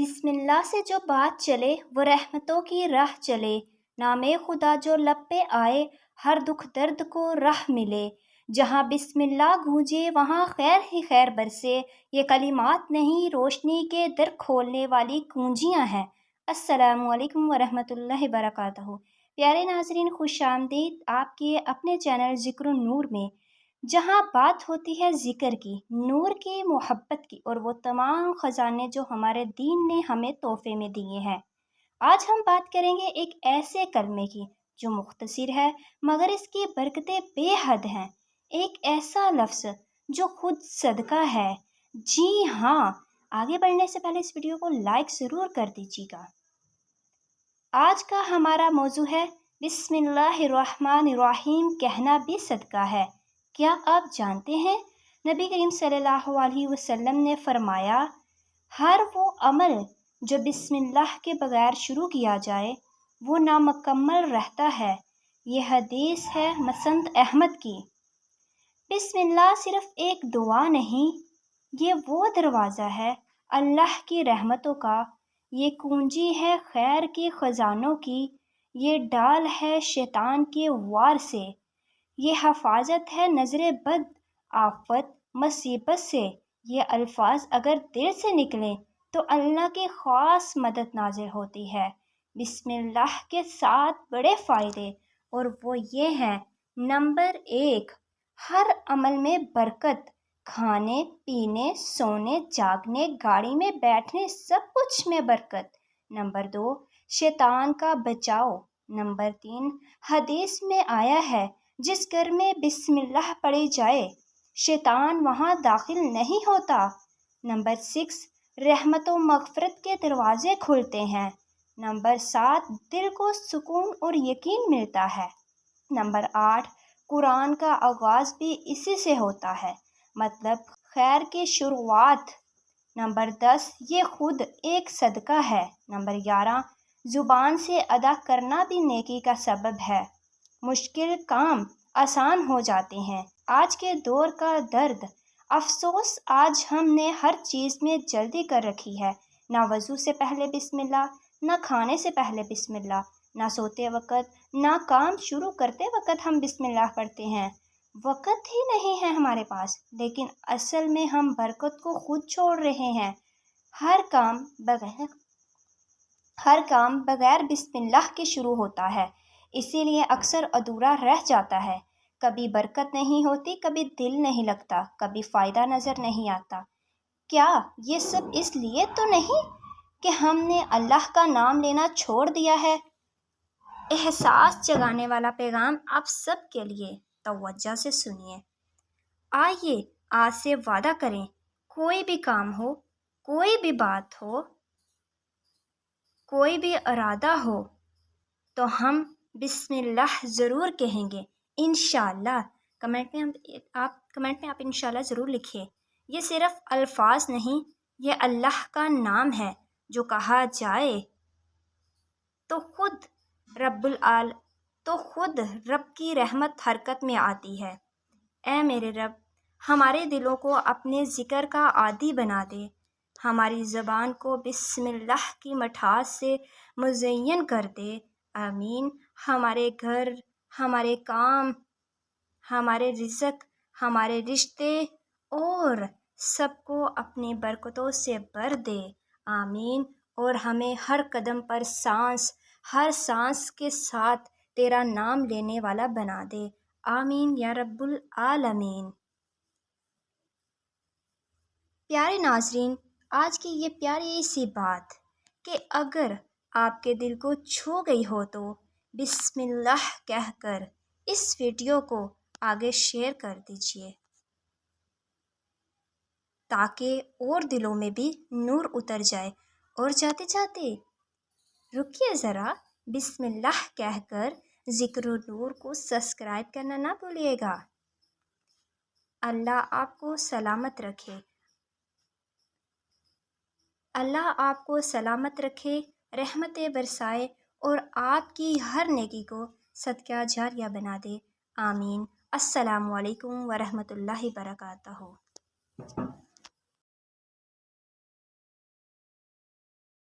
بسم اللہ سے جو بات چلے، وہ رحمتوں کی راہ چلے۔ نام خدا جو لب پہ آئے، ہر دکھ درد کو راہ ملے۔ جہاں بسم اللہ گونجے، وہاں خیر ہی خیر برسے۔ یہ کلمات نہیں، روشنی کے در کھولنے والی کنجیاں ہیں۔ السلام علیکم ورحمۃ اللہ وبرکاتہ۔ پیارے ناظرین، خوش آمدید۔ آپ کے اپنے چینل ذکر نور میں جہاں بات ہوتی ہے ذکر کی، نور کی، محبت کی، اور وہ تمام خزانے جو ہمارے دین نے ہمیں تحفے میں دیے ہیں۔ آج ہم بات کریں گے ایک ایسے کلمے کی جو مختصر ہے مگر اس کی برکتیں بے حد ہیں۔ ایک ایسا لفظ جو خود صدقہ ہے۔ جی ہاں آگے بڑھنے سے پہلے اس ویڈیو کو لائک ضرور کر دیجیے گا۔ آج کا ہمارا موضوع ہے، بسم اللہ الرحمن الرحیم، کہنا بھی صدقہ ہے۔ کیا آپ جانتے ہیں؟ نبی کریم صلی اللہ علیہ وسلم نے فرمایا، ہر وہ عمل جو بسم اللہ کے بغیر شروع کیا جائے، وہ نامکمل رہتا ہے۔ یہ حدیث ہے مسند احمد کی۔ بسم اللہ صرف ایک دعا نہیں، یہ وہ دروازہ ہے اللہ کی رحمتوں کا۔ یہ کنجی ہے خیر کی خزانوں کی، یہ ڈال ہے شیطان کے وار سے۔ یہ حفاظت ہے نظر بد آفت مصیبت سے۔ یہ الفاظ اگر دل سے نکلیں تو اللہ کی خاص مدد نازل ہوتی ہے۔ بسم اللہ کے ساتھ بڑے فائدے، اور وہ یہ ہیں۔ نمبر ایک، ہر عمل میں برکت۔ کھانے، پینے، سونے، جاگنے، گاڑی میں بیٹھنے، سب کچھ میں برکت۔ نمبر دو، شیطان کا بچاؤ۔ نمبر تین، حدیث میں آیا ہے جس گھر میں بسم اللہ پڑھی جائے، شیطان وہاں داخل نہیں ہوتا۔ نمبر سکس، رحمت و مغفرت کے دروازے کھلتے ہیں۔ نمبر سات، دل کو سکون اور یقین ملتا ہے۔ نمبر آٹھ، قرآن کا آغاز بھی اسی سے ہوتا ہے مطلب خیر کی شروعات۔ نمبر دس، یہ خود ایک صدقہ ہے۔ نمبر گیارہ، زبان سے ادا کرنا بھی نیکی کا سبب ہے۔ مشکل کام۔ آسان ہو جاتے ہیں۔ آج کے دور کا درد۔ افسوس، آج ہم نے ہر چیز میں جلدی کر رکھی ہے۔ نہ وضو سے پہلے بسم اللہ، نہ کھانے سے پہلے بسم اللہ۔ نہ سوتے وقت، نہ کام شروع کرتے وقت ہم بسم اللہ پڑھتے ہیں۔ وقت ہی نہیں ہے ہمارے پاس، لیکن اصل میں ہم برکت کو خود چھوڑ رہے ہیں۔ ہر کام بغیر، ہر کام بغیر بسم اللہ کے شروع ہوتا ہے۔ اسی لیے اکثر ادھورا رہ جاتا ہے۔ کبھی برکت نہیں ہوتی، کبھی دل نہیں لگتا، کبھی فائدہ نظر نہیں آتا۔ کیا یہ سب اس لیے تو نہیں کہ ہم نے اللہ کا نام لینا چھوڑ دیا ہے؟ احساس جگانے والا پیغام آپ سب کے لیے توجہ سے سنیے۔ آئیے آج سے وعدہ کریں، کوئی بھی کام ہو، کوئی بھی بات ہو، کوئی بھی ارادہ ہو، تو ہم بسم اللہ ضرور کہیں گے۔ انشاءاللہ۔ کمنٹ میں آپ، کمنٹ میں آپ انشاءاللہ ضرور لکھیے۔ یہ صرف الفاظ نہیں، یہ اللہ کا نام ہے، جو کہا جائے۔ تو خود رب العال، تو خود رب کی رحمت حرکت میں آتی ہے۔ اے میرے رب، ہمارے دلوں کو اپنے ذکر کا عادی بنا دے۔ ہماری زبان کو بسم اللہ کی مٹھاس سے مزین کر دے۔ آمین۔ ہمارے گھر، ہمارے کام، ہمارے رزق، ہمارے رشتے اور سب کو اپنی برکتوں سے بھر دے۔ آمین۔ اور ہمیں ہر قدم پر سانس، ہر سانس کے ساتھ تیرا نام لینے والا بنا دے۔ آمین یا رب العالمین۔ پیارے ناظرین، آج کی یہ پیاری سی بات کہ اگر آپ کے دل کو چھو گئی ہو تو بسم اللہ کہہ کر اس ویڈیو کو آگے شیئر کر دیجیے تاکہ اور دلوں میں بھی نور اتر جائے۔ اور جاتے جاتے رکیے ذرا بسم اللہ کہہ کر ذکر و نور کو سبسکرائب کرنا نہ بھولیے گا۔ اللہ آپ کو سلامت رکھے۔ اللہ آپ کو سلامت رکھے۔ رحمتیں برسائے۔ اور آپ کی ہر نیکی کو صدقہ جاریہ بنا دے۔ آمین۔ السلام علیکم ورحمۃ اللہ وبرکاتہ۔